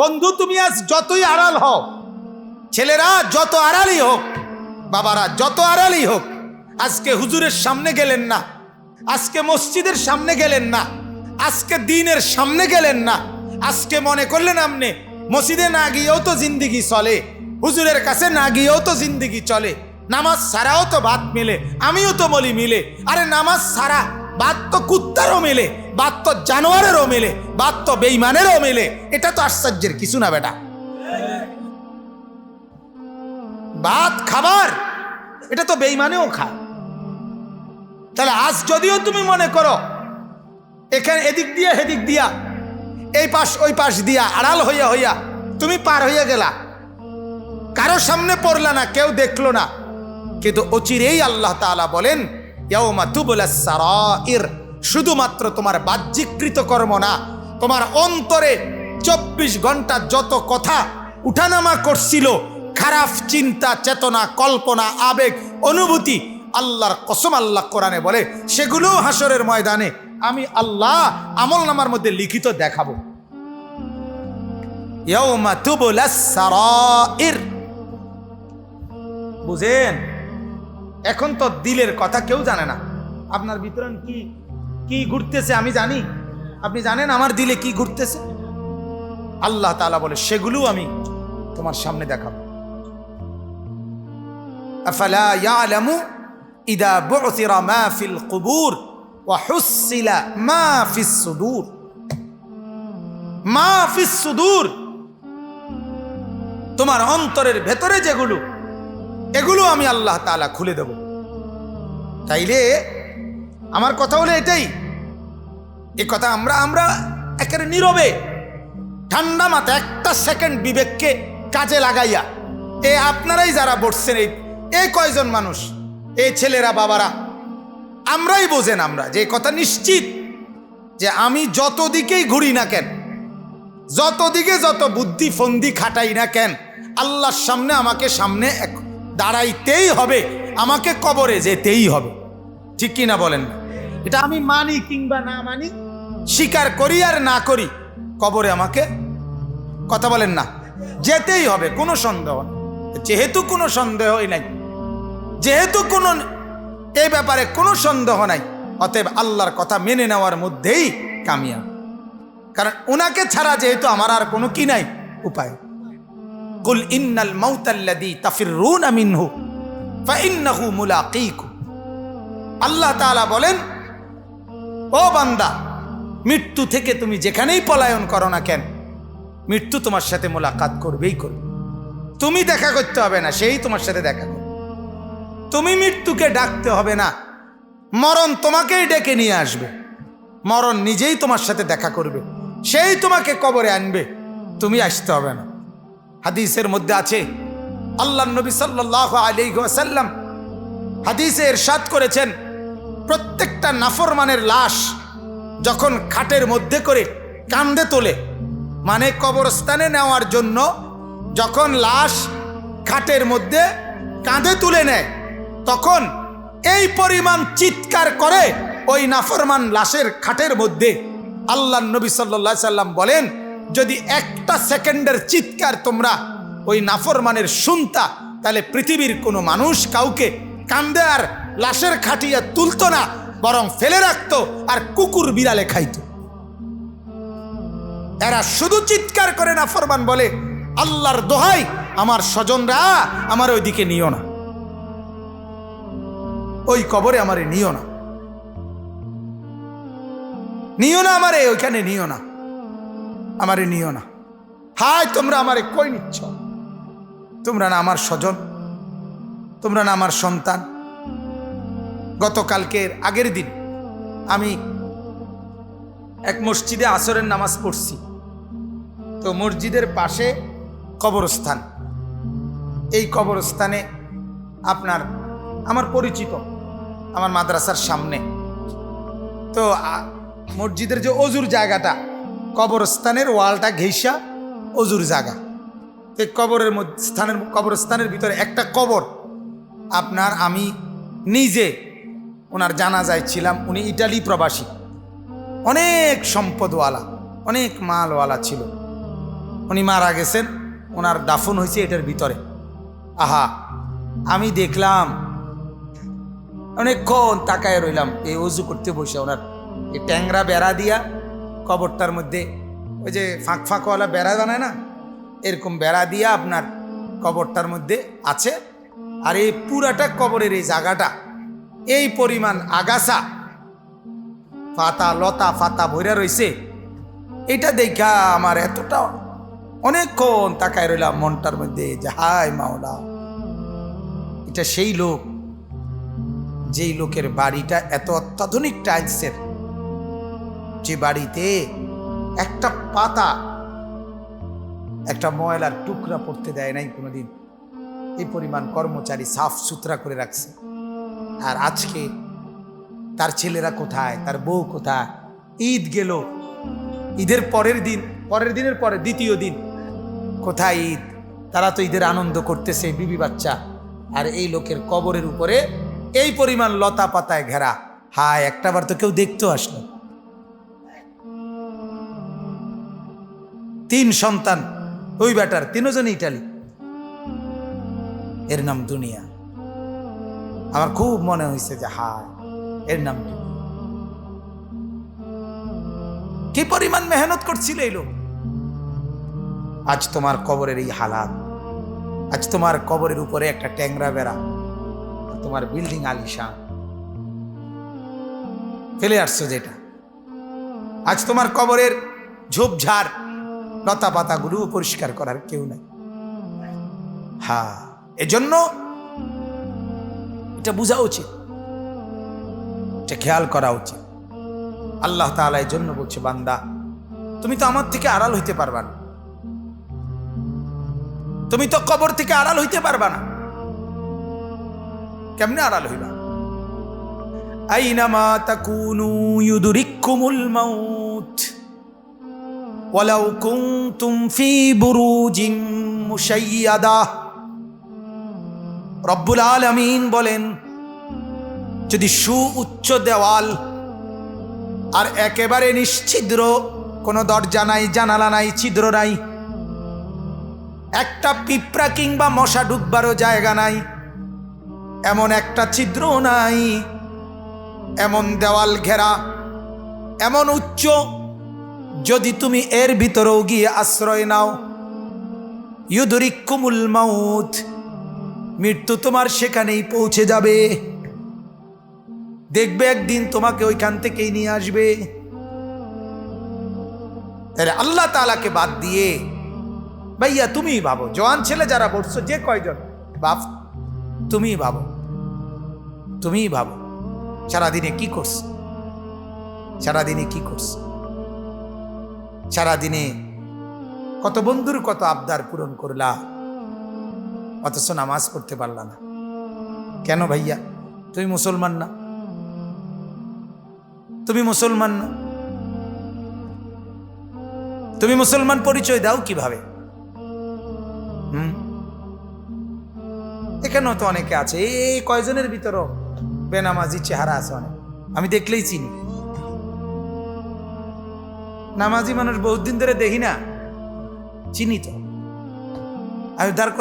বন্ধু, তুমি আজ যতই আড়াল হও, ছেলেরা যত আড়ালই হোক, বাবারা যত আড়ালই হোক, আজকে হুজুরের সামনে গেলেন না, আজকে মসজিদের সামনে গেলেন না, আজকে দিনের সামনে গেলেন না, আজকে মনে করলেন আপনি মসজিদে না গিয়েও তো জিন্দিগি চলে, হুজুরের কাছে না গিয়েও তো জিন্দিগি চলে, নামাজ ছাড়াও তো ভাত মিলে, আমিও তো বলি মিলে, আরে নামাজ ছাড়া বাদ তো কুত্তারও মেলে, বাদ তো জানোয়ারেরও মেলে, বাদ তো বেইমানেরও মেলে। এটা তো আশ্চর্যের কিছু না বেটা। ভাত খাবার, এটা তো বেইমানেও খা। তাহলে আজ যদিও তুমি মনে করো, এখানে এদিক দিয়া হেদিক দিয়া, এই পাশ, ওই পাশ দিয়া, আড়াল হইয়া হইয়া তুমি পার হইয়া গেলা। কারও সামনে পড়লা না, কেউ দেখল না। কিন্তু অচিরেই আল্লাহ তাআলা বলেন শুধুমাত্র তোমার বাহ্যিকৃত কর্ম না, তোমার অন্তরে চব্বিশ ঘণ্টা যত কথা উঠানামা করছিল, খারাপ চিন্তা, চেতনা, কল্পনা, আবেগ, অনুভূতি, আল্লাহর কসম আল্লাহ কোরআনে বলে, সেগুলো হাসরের ময়দানে আমি আল্লাহ আমল নামার মধ্যে লিখিত দেখাবো। বুঝেন? এখন তো দিলের কথা কেউ জানে না। আপনার বিতরণ কি কি ঘুরতেছে আমি জানি। আপনি জানেন আমার দিলে কি ঘুরতেছে? আল্লাহ তাআলা বলে সেগুলো আমি তোমার সামনে দেখাবো। ইদা ওয়া সুদূর। সুদূর। তোমার অন্তরের ভেতরে যেগুলো এগুলো আমি আল্লাহ তালা খুলে দেব। তাইলে আমার কথা হলো এটাই। এ কথা আমরা আমরা একেবারে নীরবে, ঠান্ডা মাথা একটা সেকেন্ড বিবেককে কাজে লাগাইয়া, এ আপনারাই যারা বসছেন এই এই কয়জন মানুষ এই ছেলেরা, বাবারা, আমরাই বোঝেন আমরা যে কথা নিশ্চিত যে আমি যত দিকেই ঘুরি না কেন যত দিকে যত বুদ্ধি ফন্দি খাটাই না কেন, আল্লাহর সামনে, আমাকে সামনে এক- দাঁড়াইতেই হবে, আমাকে কবরে যেতেই হবে। ঠিক কি না বলেন? এটা আমি মানি কিংবা না মানি, স্বীকার করি আর না করি, কবরে আমাকে কথা বলেন না। যেতেই হবে, কোনো সন্দেহ যেহেতু কোনো সন্দেহই নাই, যেহেতু কোনো এ ব্যাপারে কোনো সন্দেহ নাই, অতএব আল্লাহর কথা মেনে নেওয়ার মধ্যেই কামিয়াব। কারণ ওনাকে ছাড়া যেহেতু আমার আর কোনো কি নাই, উপায়। কুল ইন্নাল মাউতাল্লাযী তাফিররুনা মিনহু, ফাইন্নাহু মুলাকীকুম। আল্লাহ তাআলা বলেন, ও বান্দা, মৃত্যু থেকে তুমি যেখানেই পলায়ন করো না কেন, মৃত্যু তোমার সাথে মোলাকাত করবেই করবে। তুমি দেখা করতে হবে না, সেই তোমার সাথে দেখা করবে। তুমি মৃত্যুকে ডাকতে হবে না, মরণ তোমাকেই ডেকে নিয়ে আসবে। মরণ নিজেই তোমার সাথে দেখা করবে, সেই তোমাকে কবরে আনবে, তুমি আসতে হবে না। হাদিসের মধ্যে আছে আল্লাহ নবী সাল্লাহ আলিহাসাল্লাম হাদিসে এরশাদ করেছেন, প্রত্যেকটা নাফরমানের লাশ যখন খাটের মধ্যে করে কান্দে তোলে মানে কবরস্থানে নেওয়ার জন্য যখন লাশ খাটের মধ্যে কাঁধে তুলে নেয়, তখন এই পরিমাণ চিৎকার করে ওই নাফরমান লাশের খাটের মধ্যে আল্লাহ নবী সাল্লা সাল্লাম বলেন যদি একটা সেকেন্ডের চিৎকার তোমরা ওই নাফরমানের শুনতা, তাহলে পৃথিবীর কোনো মানুষ কাউকে কান্দে আর লাশের খাটিয়া তুলতো না, বরং ফেলে রাখত আর কুকুর বিড়ালে খাইত। এরা শুধু চিৎকার করে না ফরমান বলে, আল্লাহর দোহাই, আমার স্বজনরা আমার ওইদিকে নিও না। ওই কবরে আমারে নিও না। নিও না আমারে, ওইখানে নিও না। আমারে নিও না। হায় তোমরা আমারে কই নিচ্ছ? তোমরা না আমার স্বজন, তোমরা না আমার সন্তান। গতকালকের আগের দিন আমি এক মসজিদে আসরের নামাজ পড়ছি। তো মসজিদের পাশে কবরস্থান। এই কবরস্থানে আপনার, আমার পরিচিত, আমার মাদ্রাসার সামনে। তো মসজিদের যে অজুর জায়গাটা কবরস্থানের ওয়ালটা ঘেঁষা অজুর জাগা। এই কবরের মধ্যে স্থানের কবরস্থানের ভিতরে একটা কবর। আপনার আমি নিজে ওনার জানাজায় ছিলাম, উনি ইটালি প্রবাসী। অনেক সম্পদওয়ালা, অনেক মালওয়ালা ছিল। উনি মারা গেছেন, ওনার দাফন হয়েছে এটার ভিতরে। আহা, আমি দেখলাম, অনেকক্ষণ তাকায় রইলাম, এই অজু করতে বসে ওনার। এই ট্যাংরা বেড়া দিয়া কবরটার মধ্যে ওই যে ফাঁক ফাঁকওয়ালা বেড়া বানায় না? এরকম বেড়া দিয়া আপনার কবরটার মধ্যে আছে। আর এই পুরাটা কবরের এই জায়গাটা, এই পরিমাণ আগাছা, ফাতা লতা ফাতা ভইরা রইছে। এটা দেখা আমার এতটা অনেকক্ষণ তাকায় রইলাম মনটার মধ্যে যে হাই মাওলা। এটা সেই লোক, যেই লোকের বাড়িটা এত অত্যাধুনিক টাইলসের। যে বাড়িতে একটা পাতা, একটা ময়লার টুকরা পড়তে দেয় নাই কোনোদিন এই পরিমাণ কর্মচারী সাফ সুতরা করে রাখছে। আর আজকে তার ছেলেরা কোথায়, তার বউ কোথায়? ঈদ গেল। ঈদের পরের দিন, পরের দিনের পরে, দ্বিতীয় দিন। কোথায় ঈদ? তারা তো ঈদের আনন্দ করতেছে, বিবি বাচ্চা। আর এই লোকের কবরের উপরে এই পরিমাণ লতা পাতায় ঘেরা। হায়, একটাবার তো কেউ দেখতেও আসলো। তিন সন্তান, ওই বেটার তিনজন ইটালি। এর নাম দুনিয়া। আমার খুব মনে হয়েছে যে, হায়, এর নাম কি? পরিমাণ মেহনত করছিল এই লোক? আজ তোমার কবরের এই হালাত, আজ তোমার কবরের উপরে একটা ট্যাংরা বেড়া তোমার বিল্ডিং আলিশান। ফেলে আসছো যেটা। আজ তোমার কবরের ঝোপঝাড় লতা পাতাগুলো পরিষ্কার করার কেউ নাই। হ্যাঁ এজন্য এটা বোঝা উচিত। এটা খেয়াল করা উচিত। আল্লাহ তাআলা এই জন্য বলছে, বান্দা, তুমি তো আমার থেকে আড়াল হইতে পারবা না। তুমি তো কবর থেকে আড়াল হইতে পারবা না। কেমনে আড়াল হইবা? আইনামা তাকুনু ইউদরিকুমুল মাউত। ওয়ালাউ কুনতুম ফি বুরুজিন মুশাইয়াদা। রব্বুল আলামিন বলেন, যদি সু উচ্চ দেওয়াল আর একেবারে নিশ্চিদ্র কোনো দরজা নাই, জানালা নাই, ছিদ্র নাই, একটা পিঁপড়া কিংবা মশা ঢুকবারও জায়গা নাই, এমন একটা ছিদ্রও নাই, এমন দেওয়াল ঘেরা, এমন উচ্চ যদি তুমি এর ভিতরেও গিয়ে আশ্রয় নাও ইউদরিকুমুল মাউত, মৃত্যু তোমার সেখানেই পৌঁছে যাবে। দেখবে একদিন তোমাকে ওইখান থেকেই নিয়ে আসবে। তাহলে আল্লাহ তালাকে বাদ দিয়ে, ভাইয়া তুমি ভাবো জওয়ান ছেলে যারা বলছো যে কয়জন? বাপ তুমি ভাবো তুমি ভাবো, সারাদিনে কি করছ? সারাদিনে কি করছ? সারাদিনে কত বন্ধুর কত আবদার পূরণ করলা, অথচ নামাজ পড়তে পারলা না। কেন ভাইয়া? তুমি মুসলমান না? তুমি মুসলমান না? তুমি মুসলমান পরিচয় দাও কীভাবে? হুম? এখানেও তো অনেকে আছে, এই কয়জনের ভিতরও বেনামাজি চেহারা আছে অনেক। আমি দেখলেই চিনি। নামাজি মানুষ বহুত দিন ধরে দেখি না। চিনি তো। আমি দাঁড়